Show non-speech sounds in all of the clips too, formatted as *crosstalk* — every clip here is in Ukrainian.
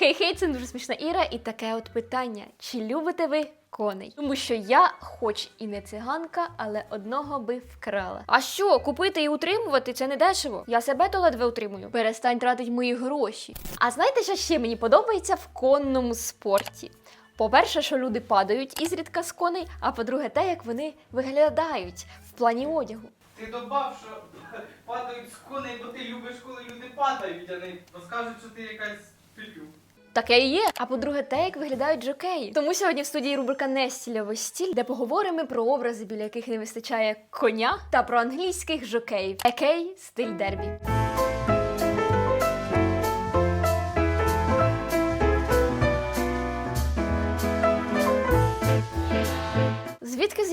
Хей-хей, це дуже смішна Іра, і таке от питання: чи любите ви коней? Тому що я, хоч і не циганка, але одного би вкрала. А що, купити і утримувати це не дешево. Я себе то ледве утримую. Перестань тратити мої гроші. А знаєте, що ще мені подобається в конному спорті? По-перше, що люди падають ізрідка з коней, а по-друге, те, як вони виглядають в плані одягу. Ти добав, що падають з коней, бо ти любиш, коли люди падають, а не розкажуть, що ти якась піпю. Таке і є. А по-друге, те, як виглядають жокеї. Тому сьогодні в студії рубрика «Не стільовий стіль, де поговоримо про образи, біля яких не вистачає коня, та про англійських жокеїв, екей стиль дербі.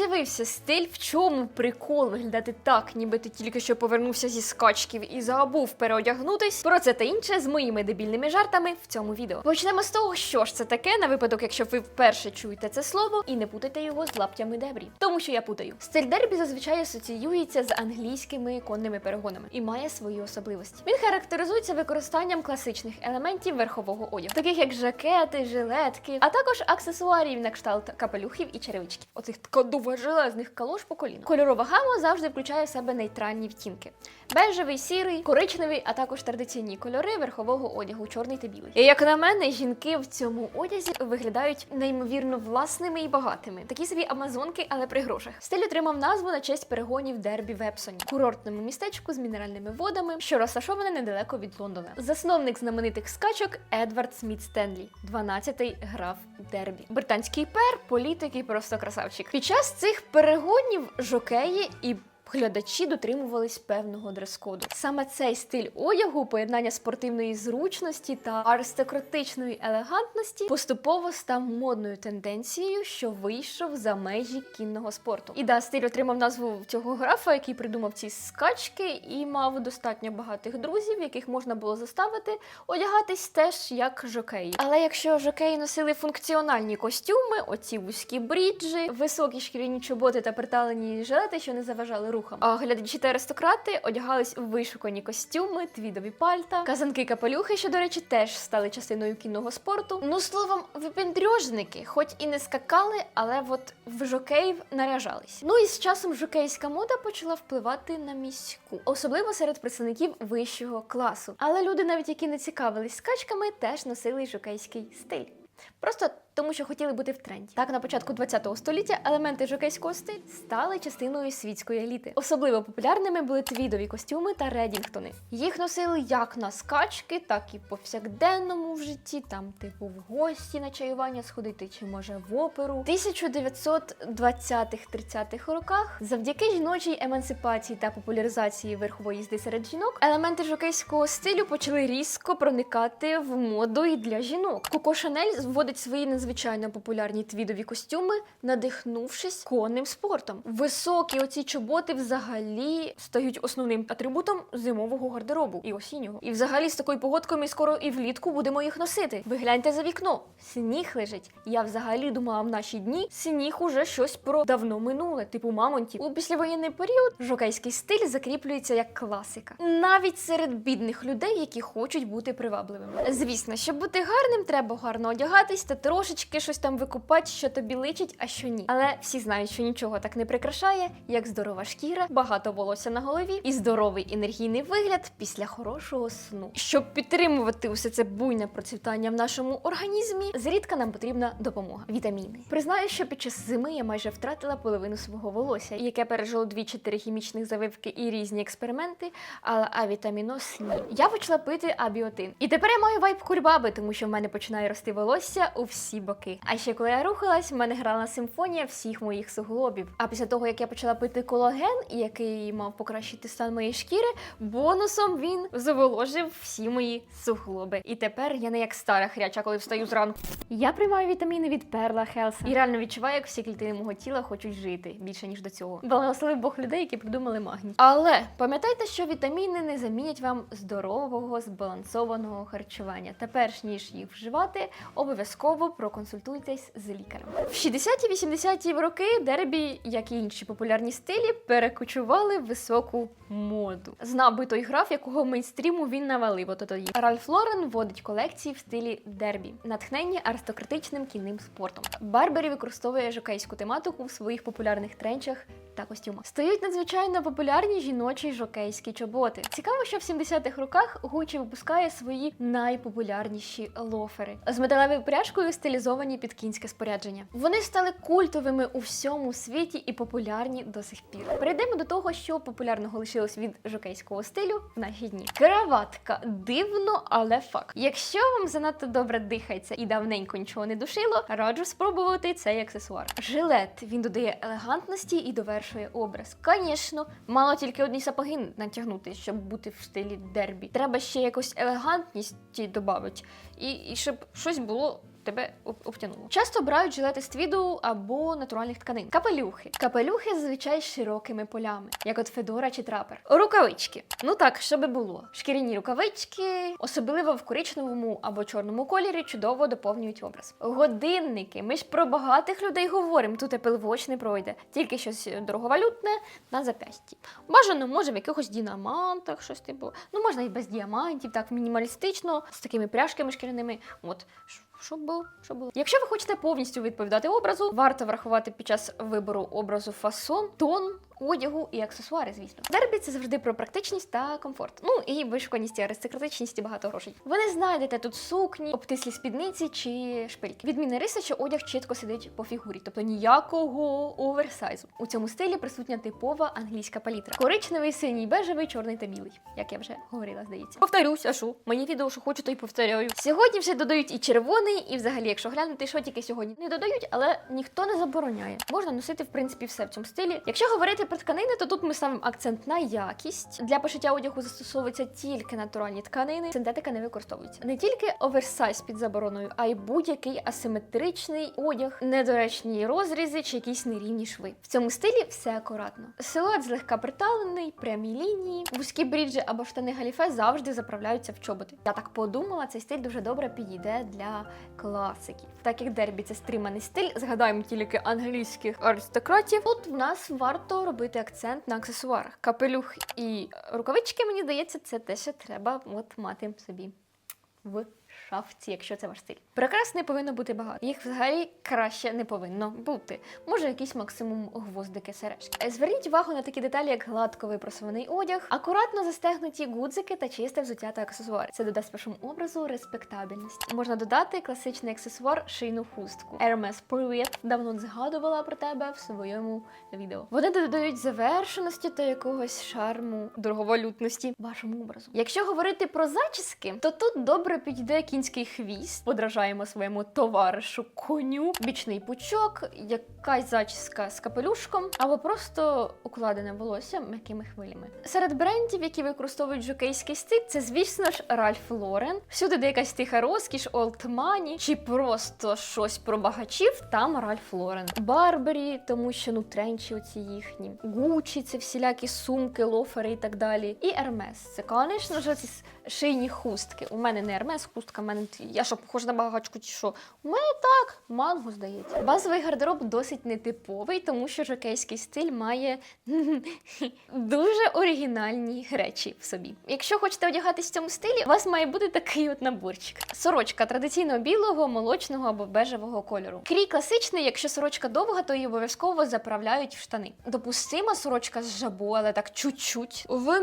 Звідки з'явився стиль, в чому прикол виглядати так, ніби ти тільки що повернувся зі скачків і забув переодягнутись? Про це та інше з моїми дебільними жартами в цьому відео. Почнемо з того, що ж це таке, на випадок, якщо ви вперше чуєте це слово, і не путайте його з лаптями дебрі. Тому що я путаю. Стиль дербі зазвичай асоціюється з англійськими конними перегонами і має свої особливості. Він характеризується використанням класичних елементів верхового одягу, таких як жакети, жилетки, а також аксесуарів на кшталт капелюхів і черевичків. Оцих ткадувих железних калош по коліну. Кольорова гама завжди включає в себе нейтральні відтінки: бежевий, сірий, коричневий, а також традиційні кольори верхового одягу, чорний та білий. І як на мене, жінки в цьому одязі виглядають неймовірно власними і багатими. Такі собі амазонки, але при грошах. Стиль отримав назву на честь перегонів Дербі в Епсоні, курортному містечку з мінеральними водами, що розташоване недалеко від Лондона. Засновник знаменитих скачок Едвард Сміт Стенлі, 12-й граф Дербі. Британський пер, політик і просто красавчик. Під час цих перегонів жокеї і Глядачі дотримувались певного дрес-коду. Саме цей стиль одягу, поєднання спортивної зручності та аристократичної елегантності, поступово став модною тенденцією, що вийшов за межі кінного спорту. І да, стиль отримав назву цього графа, який придумав ці скачки, і мав достатньо багатих друзів, яких можна було заставити одягатись теж як жокеї. Але якщо жокеї носили функціональні костюми, оці вузькі бріджі, високі шкіряні чоботи та приталені жилети, що не заважали рухам. А глядачі та аристократи одягались у вишукані костюми, твідові пальта, казанки капелюхи, що, до речі, теж стали частиною кінного спорту. Ну словом, випендрьожники, хоч і не скакали, але от в жокеїв наряжались. Ну і з часом жокейська мода почала впливати на міську, особливо серед представників вищого класу. Але люди, навіть які не цікавились скачками, теж носили жокейський стиль. Просто тому, що хотіли бути в тренді. Так, на початку ХХ століття елементи жокейського стилю стали частиною світської еліти. Особливо популярними були твідові костюми та редінгтони. Їх носили як на скачки, так і повсякденному в житті, там, типу, в гості на чаювання сходити, чи може в оперу. В 1920-30-х роках, завдяки жіночій емансипації та популяризації верхової їзди серед жінок, елементи жокейського стилю почали різко проникати в моду і для жінок. Коко Шанель вводить свої надзвичайно популярні твідові костюми, надихнувшись конним спортом. Високі оці чоботи взагалі стають основним атрибутом зимового гардеробу і осіннього. І взагалі з такою погодкою ми скоро і влітку будемо їх носити. Ви гляньте за вікно, сніг лежить. Я взагалі думала в наші дні сніг уже щось про давно минуле, типу мамонтів. У післявоєнний період жокейський стиль закріплюється як класика, навіть серед бідних людей, які хочуть бути привабливими. Звісно, щоб бути гарним, треба гарно одягатись та трошечки щось там викупати, що тобі личить, а що ні. Але всі знають, що нічого так не прикрашає, як здорова шкіра, багато волосся на голові і здоровий енергійний вигляд після хорошого сну. Щоб підтримувати усе це буйне процвітання в нашому організмі, зрідка нам потрібна допомога. Вітаміни. Признаю, що під час зими я майже втратила половину свого волосся, яке пережило дві-чотири хімічних завивки і різні експерименти, але авітаміноз ні. Я почала пити абіотин. І тепер я маю вайб курбаби, тому що в мене починає рости волосся у всі боки. А ще коли я рухалась, в мене грала симфонія всіх моїх суглобів. А після того, як я почала пити колаген, який мав покращити стан моєї шкіри, бонусом він заволожив всі мої суглоби. І тепер я не як стара хряча, коли встаю зранку. Я приймаю вітаміни від Перла Хелса і реально відчуваю, як всі клітини мого тіла хочуть жити більше ніж до цього. Благословив Бог людей, які придумали магній. Але пам'ятайте, що вітаміни не замінять вам здорового збалансованого харчування. Та ніж їх вживати, обов'язково проконсультуйтесь з лікарем. В 60-80-ті роки дербі, як і інші популярні стилі, перекочували в високу моду. Знав би той граф, якого мейнстріму він навалив. Ото тоді Ральф Лорен вводить колекції в стилі дербі, натхнені аристократичним кінним спортом. Барбері використовує жокейську тематику в своїх популярних тренчах та костюмах. Стають надзвичайно популярні жіночі жокейські чоботи. Цікаво, що в 70-х роках Гуччі випускає свої найпопулярніші лофери з металевою пряжкою, стилізовані під кінське спорядження. Вони стали культовими у всьому світі і популярні до сих пір. Перейдемо до того, що популярного лишилось від жокейського стилю в наші дні. Краватка дивно, але факт. Якщо вам занадто добре дихається і давненько нічого не душило, раджу спробувати цей аксесуар. Жилет він додає елегантності і довершує образ. Звісно, мало тільки одні сапоги натягнути, щоб бути в стилі дербі. Треба ще якусь елегантність додати, і, і щоб щось було. Тебе об- обтянуло. Часто брають жилети з твіду або натуральних тканин. Капелюхи. Капелюхи зазвичай з широкими полями, як от Федора чи трапер. Рукавички. Ну так, щоб було. Шкіряні рукавички, особливо в коричневому або чорному кольорі, чудово доповнюють образ. Годинники. Ми ж про багатих людей говоримо. Тут Apple Watch не пройде. Тільки щось дороговалютне на запясті. Бажано, може, в якихось діамантах щось типу. Ну, можна і без діамантів, так мінімалістично, з такими пряжками шкіряними. От. Щоб було, щоб було. Якщо ви хочете повністю відповідати образу, варто врахувати під час вибору образу фасон, тон, одягу і аксесуари, звісно. Дербі це завжди про практичність та комфорт. Ну і вишуканість, аристократичність і багато грошей. Ви не знайдете тут сукні, обтислі спідниці чи шпильки. Відмінна риса, що одяг чітко сидить по фігурі, тобто ніякого оверсайзу. У цьому стилі присутня типова англійська палітра: коричневий, синій, бежевий, чорний та білий, як я вже говорила, здається. Повторюсь, а що? Мені відео, що хочу, то й повторяю. Сьогодні вже додають і червоний, і взагалі, якщо глянути, що тільки сьогодні не додають, але ніхто не забороняє. Можна носити в принципі все в цьому стилі. Якщо говорити про тканини, то тут ми ставимо акцент на якість. Для пошиття одягу застосовуються тільки натуральні тканини. Синтетика не використовується. Не тільки оверсайз під забороною, а й будь-який асиметричний одяг, недоречні розрізи чи якісь нерівні шви. В цьому стилі все акуратно. Силует злегка приталений, прямі лінії, вузькі бріджі або штани галіфе завжди заправляються в чоботи. Я так подумала, цей стиль дуже добре підійде для класиків. Так як дербі це стриманий стиль, згадаємо тільки англійських аристократів. Тут в нас варто робити акцент на аксесуарах. Капелюх і рукавички, мені здається, це те, що треба от мати собі в шафці, якщо це ваш стиль. Прикрас не повинно бути багато. Їх взагалі краще не повинно бути. Може, якийсь максимум гвоздики сережки. Е, Зверніть увагу на такі деталі, як гладко випросований одяг, акуратно застегнуті гудзики та чисте взуття та аксесуари. Це додасть вашому образу респектабельність. Можна додати класичний аксесуар шийну хустку. Hermes Привіт давно згадувала про тебе в своєму відео. Вони додають завершеності та якогось шарму, дороговалютності вашому образу. Якщо говорити про зачіски, то тут добре підійде кінський хвіст. Подражаємо своєму товаришу коню, бічний пучок, якась зачіска з капелюшком, або просто укладене волосся м'якими хвилями. Серед брендів, які використовують жокейський стиль, це, звісно ж, Ральф Лорен. Всюди, де якась тиха розкіш, Money, чи просто щось про багачів, там Ральф Лорен. Барбері, тому що ну тренчі оці їхні. Гучі, це всілякі сумки, лофери і так далі. І Ермес. Це, звісно ж, шийні хустки. У мене не Ермес хустка, у мене я що похожа на багачку, чи що. У мене так, манго здається. Базовий гардероб досить нетиповий, тому що жокейський стиль має *laughs* дуже оригінальні речі в собі. Якщо хочете одягатись в цьому стилі, у вас має бути такий от наборчик. Сорочка традиційно білого, молочного або бежевого кольору. Крій класичний, якщо сорочка довга, то її обов'язково заправляють в штани. Допустима сорочка з жабо, але так чуть-чуть. В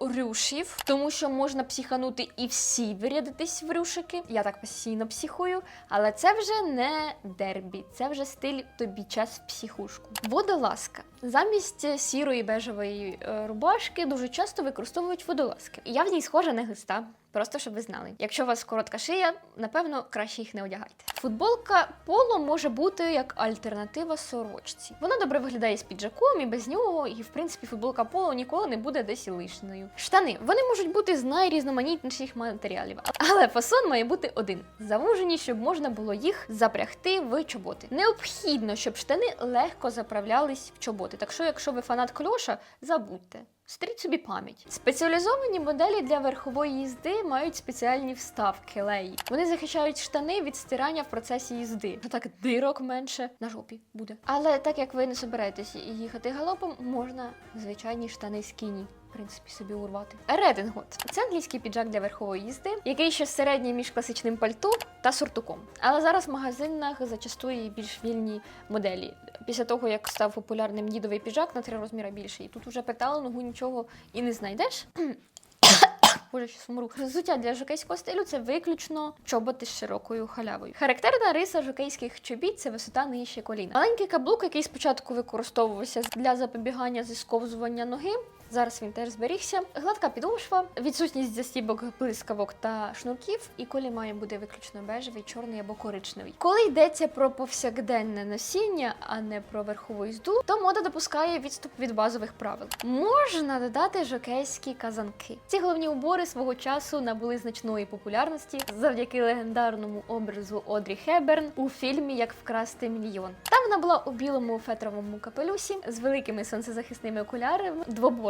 рюшів, тому що можна психанути і всі вирядитись в рюшики. Я так постійно психую, але це вже не дербі, це вже стиль тобі час в психушку. Водолазка. Замість сірої бежевої е, рубашки дуже часто використовують водолазки. Я в ній схожа на глиста. Просто щоб ви знали. Якщо у вас коротка шия, напевно, краще їх не одягайте. Футболка поло може бути як альтернатива сорочці. Вона добре виглядає з піджаком і без нього, і в принципі футболка поло ніколи не буде десь лишньою. Штани вони можуть бути з найрізноманітніших матеріалів, але фасон має бути один завужені, щоб можна було їх запрягти в чоботи. Необхідно, щоб штани легко заправлялись в чоботи. Так що, якщо ви фанат кльоша, забудьте. Стріть собі пам'ять. Спеціалізовані моделі для верхової їзди мають спеціальні вставки леї. Вони захищають штани від стирання в процесі їзди. А так дирок менше на жопі буде. Але так як ви не собираєтесь їхати галопом, можна звичайні штани скіні. В принципі, собі урвати. Редингот це англійський піджак для верхової їзди, який ще середній між класичним пальто та суртуком. Але зараз в магазинах зачастую є більш вільні моделі. Після того, як став популярним дідовий піджак на три розміри більший, тут уже ногу нічого і не знайдеш. *coughs* Боже, щас умру. Взуття для жокейського стилю це виключно чоботи з широкою халявою. Характерна риса жокейських чобіт це висота нижче коліна. Маленький каблук, який спочатку використовувався для запобігання зісковзування ноги. Зараз він теж зберігся. Гладка підошва, відсутність застібок, блискавок та шнурків, і колі має бути виключно бежевий, чорний або коричневий. Коли йдеться про повсякденне носіння, а не про верхову їзду, то мода допускає відступ від базових правил. Можна додати жокейські казанки. Ці головні убори свого часу набули значної популярності завдяки легендарному образу Одрі Хеберн у фільмі Як вкрасти мільйон. Там вона була у білому фетровому капелюсі з великими сонцезахисними окулярами,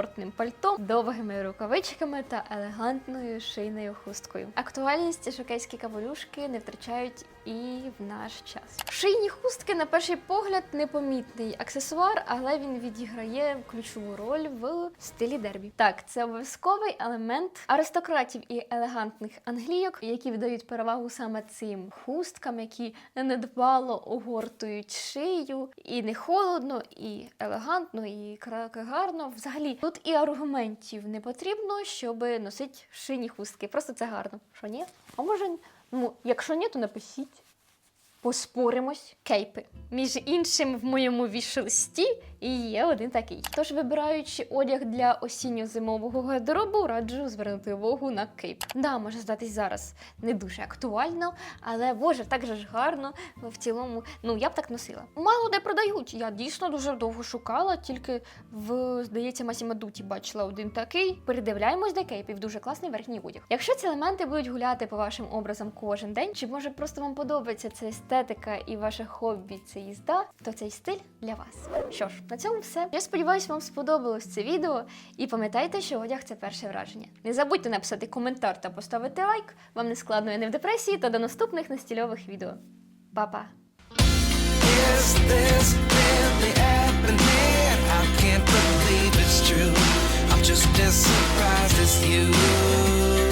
двобортним пальто, довгими рукавичками та елегантною шийною хусткою. Актуальність шокейські капелюшки не втрачають і в наш час. Шийні хустки, на перший погляд, непомітний аксесуар, але він відіграє ключову роль в стилі дербі. Так, це обов'язковий елемент аристократів і елегантних англійок, які віддають перевагу саме цим хусткам, які недбало огортують шию, і не холодно, і елегантно, і гарно. Взагалі, тут і аргументів не потрібно, щоб носити шийні хустки. Просто це гарно. Що ні? А може, ну, якщо ні, то напишіть. Поспоримось кейпи. Між іншим, в моєму вішлисті і є один такий. Тож, вибираючи одяг для осінньо-зимового гардеробу, раджу звернути увагу на кейп. Да, може здатись зараз не дуже актуально, але боже, так же ж гарно в цілому. Ну я б так носила. Мало де продають. Я дійсно дуже довго шукала, тільки в здається Масімадуті бачила один такий. Передивляємось до кейпів. Дуже класний верхній одяг. Якщо ці елементи будуть гуляти по вашим образам кожен день, чи може просто вам подобається ця естетика і ваше хобі це їзда, то цей стиль для вас. Що ж, на цьому все. Я сподіваюся, вам сподобалось це відео. І пам'ятайте, що одяг це перше враження. Не забудьте написати коментар та поставити лайк. Вам не складно і не в депресії, та до наступних настільових відео. Па-па! Just as surprised as you.